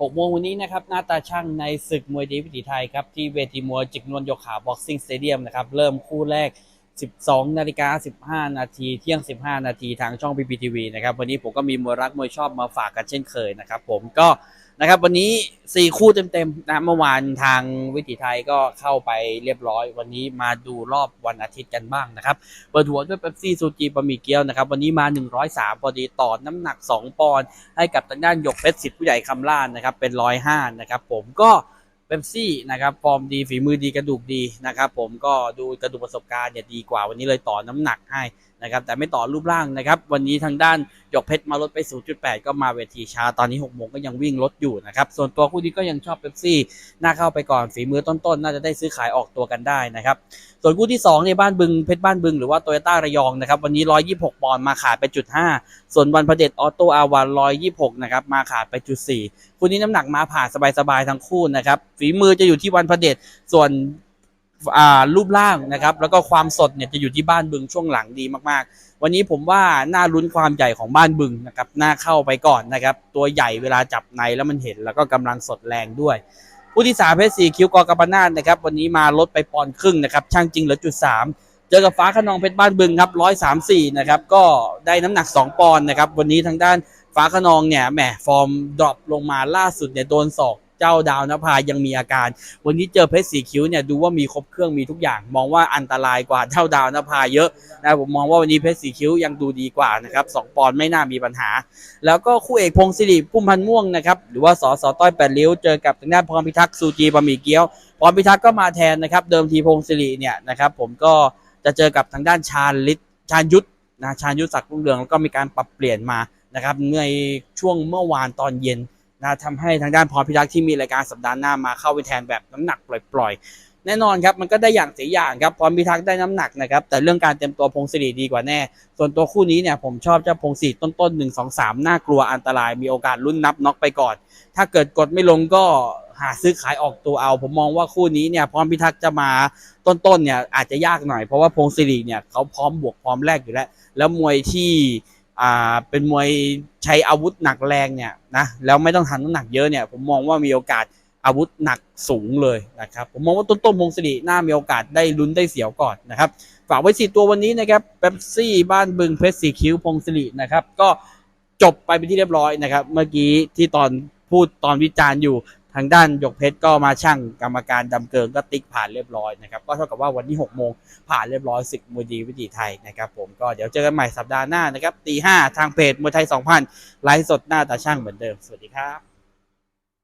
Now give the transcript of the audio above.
6โมงวันนี้นะครับหน้าตาช่างในศึกมวยดีวิถีไทยครับที่เวทีมวยจิกนวลโยขาบ็อกซิ่งสเตเดียมนะครับเริ่มคู่แรก 12 นาฬิกา 15 นาทีเที่ยง 15 นาทีทางช่อง PPTV นะครับวันนี้ผมก็มีมวยรักมวยชอบมาฝากกันเช่นเคยนะครับผมก็ นะครับ วันนี้ 4 คู่เต็มๆนะเมื่อวานทางวิถีไทยก็เข้าไปเรียบร้อย วันนี้มาดูรอบวันอาทิตย์กันบ้างนะครับเปิดหัวด้วยเป๊ปซี่ซูจีบะหมี่เกี๊ยวนะครับ วันนี้มา 103 พอดีต่อน้ำหนัก 2 ปอนด์ให้กับทางด้านหยกเพชรสิทธิ์ผู้ใหญ่คำล่านนะครับ เป็น 105 นะครับ ผมก็เป๊ปซี่นะครับฟอร์มดีฝีมือดีกระดูกดีนะครับ ผมก็ดูกระดูกประสบการณ์เนี่ยดีกว่าวันนี้เลยต่อน้ำหนักให้นะครับแต่ไม่ต่อรูปร่างนะครับวันนี้ทางด้านหยกเพชรมาลดไป 0.8 ก็มาเวทีชาตอนนี้6โมงก็ยังวิ่งลดอยู่นะครับส่วนตัวคู่นี้ก็ยังชอบเป๊ปซี่น่าเข้าไปก่อนฝีมือต้นๆ น่าจะได้ซื้อขายออกตัวกันได้นะครับส่วนคู่ที่2ในบ้านบึงเพชรบ้านบึงหรือว่าโตโยต้าระยองนะครับวันนี้ 126 ปอนด์มาขาดไปจุด5ส่วนวันพระเดชออโต้อาวัน 126 นะครับมาขาดไปจุด4คู่นี้น้ำหนักมาผ่านสบายๆทั้งคู่นะครับฝีมือจะอยู่ที่วันพระเดชส่วน รูปร่างนะครับ แล้วก็ความสดเนี่ยจะอยู่ที่บ้านบึงช่วงหลังดีมากๆ วันนี้ผมว่าน่าลุ้นความใหญ่ของบ้านบึงนะครับน่าเข้าไปก่อนนะครับ ตัวใหญ่เวลาจับในแล้วมันเห็นแล้วก็กำลังสดแรงด้วยผู้ที่สามเพชรสี่คิวกอกำปนาทนะครับ วันนี้มาลดไปปอนครึ่งนะครับ ช่างจริงเหลือจุดสามเจอกับฟ้าขนองเพชรบ้านบึงครับร้อยสามสี่นะครับ ก็ได้น้ำหนักสองปอนด์นะครับ วันนี้ทางด้านฟ้าขนองเนี่ยแหมฟอร์มดรอปลงมาล่าสุดเนี่ยโดนศอก เจ้าดาวนภายังมีอาการ วันนี้เจอเพชรสีคิ้วเนี่ยดูว่ามีครบเครื่องมีทุกอย่าง มองว่าอันตรายกว่าเจ้าดาวนภาเยอะนะผมมองว่าวันนี้เพชรสีคิ้วยังดูดีกว่านะครับสองปอนด์ไม่น่ามีปัญหา แล้วก็คู่เอกพงศิริพุ่มพันม่วงนะครับหรือว่าสอสอต้อยแปดริ้วเจอกับทางด้านพรพิทักษ์ซูจีบะหมี่เกี๊ยวพรพิทักษ์ก็มาแทนนะครับเดิมทีพงศิริเนี่ยนะครับผมก็จะเจอกับทางด้านชาญฤทธิ์ชาญยุทธนะชาญยุทธศักดิ์รุ่งเรืองแล้วก็มีการปรับเปลี่ยนมานะครับในช่วงเมื่อวานตอนเย็น นะทำให้ทางด้านพรพิทักษ์ที่มีรายการสัปดาห์หน้ามาเข้าไปแทนแบบน้ำหนักปล่อยๆ แน่นอนครับมันก็ได้อย่างเสียอย่างครับพรพิทักษ์ได้น้ำหนักนะครับแต่เรื่องการเตรียมตัวพงศิริดีกว่าแน่ ส่วนตัวคู่นี้เนี่ยผมชอบเจ้าพงศิริต้นๆหนึ่งสองสามน่ากลัวอันตรายมีโอกาสลุ้นนับน็อกไปก่อน ถ้าเกิดกดไม่ลงก็หาซื้อขายออกตัวเอา ผมมองว่าคู่นี้เนี่ยพรพิทักษ์จะมาต้นๆเนี่ยอาจจะยากหน่อยเพราะว่าพงศิริเนี่ยเขาพร้อมบวกพร้อมแรกอยู่แล้ว แล้วมวยที่ อ่าเป็นมวยใช้อาวุธหนักแรงเนี่ยนะแล้วไม่ต้องทำน้ำหนักเยอะเนี่ยผมมองว่ามีโอกาสอาวุธหนักสูงเลยนะครับผมมองว่าต้นๆพงศิริน่ามีโอกาสได้ลุ้นได้เสียวก่อนนะครับฝากไว้สี่ตัววันนี้นะครับเป๊ปซี่บ้านบึงเพชรสีคิ้วพงศิรินะครับก็จบไปเป็นที่เรียบร้อยนะครับ เมื่อกี้ที่ตอนพูดตอนวิจารณ์อยู่างด้านหยกเพชรก็มาช่างกรรมการดำเกิงก็ติ๊กผ่านเรียบร้อยนะครับก็เท่ากับว่าวันที่6โมงผ่านเรียบร้อยศึกมวยดีวิถีไทยนะครับผมก็เดี๋ยวเจอกันใหม่สัปดาห์หน้านะครับตีห้าทางเพจมวยไทย 2000 ไลฟ์สดหน้าตาช่างเหมือนเดิม สวัสดีครับ